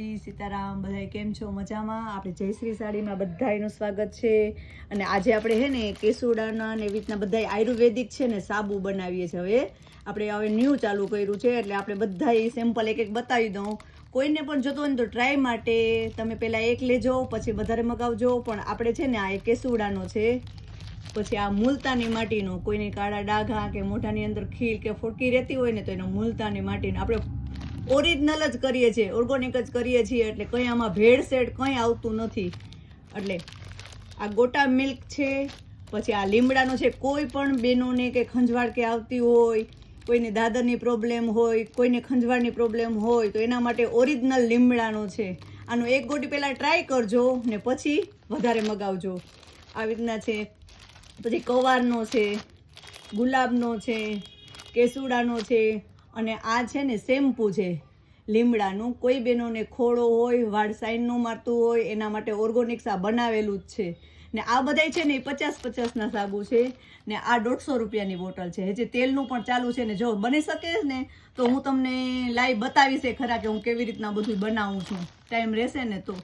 સીતારામ બધા કેમ છો? મજામાં? આપણે જયશ્રી સાડીમાં બધાનું સ્વાગત છે. અને આજે આપણે હે ને કેસુડાના ને એવી રીતના બધાય આયુર્વેદિક છે ને સાબુ બનાવીએ છીએ હવે. આપણે હવે ન્યૂ ચાલુ કર્યું છે, એટલે આપણે બધાય સેમ્પલ એક એક બતાવી દઉં. કોઈને પણ જોતો હોય ને તો ટ્રાય માટે. તમે પહેલાં એક લેજો, પછી વધારે મગાવજો. પણ આપણે છે ને આ એક કેસુડાનો છે. પછી આ મુલતાની માટીનો. કોઈને કાળા ડાઘા કે મોઢાની અંદર ખીલ કે ફોડકી રહેતી હોય ને તો એનો મુલતાની માટીનો. આપણે ઓરિજિનલ જ કરીએ છીએ ઓર્ગોનિક જ કરીએ છીએ, એટલે કંઈ આમાં ભેળસેળ કંઈ આવતું નથી. એટલે આ ગોટા મિલ્ક છે, પછી આ લીમડાનો છે, કોઈ પણ બેનોને કે ખંજવાળ કે આવતી હોય, કોઈને દાદરની પ્રોબ્લેમ હોય, કોઈને ખંજવાળની પ્રોબ્લેમ હોય, તો એના માટે ઓરિજિનલ લીમડાનો છે. આનો એક ગોટી પહેલાં ટ્રાય કરજો ને પછી વધારે મગાવજો. આવી રીતના છે. પછી કવારનો છે, ગુલાબનો છે, કેસુડાનો છે અને આ છે ને શેમ્પુ છે. લીમડાનું, કોઈ બહેનોને ખોડો હોય, વાળ સાઈન ન મારતું હોય, એના માટે ઓર્ગોનિક્સ આ બનાવેલું જ છે. ને આ બધાય છે ને એ પચાસ પચાસના સાબુ છે. ને આ દોઢસો રૂપિયાની બોટલ છે. હજી તેલનું પણ ચાલુ છે ને જો બની શકે ને, તો હું તમને લાઈવ બતાવીશ એ ખરા કે હું કેવી રીતના બધું બનાવું છું. ટાઈમ રહેશે ને તો.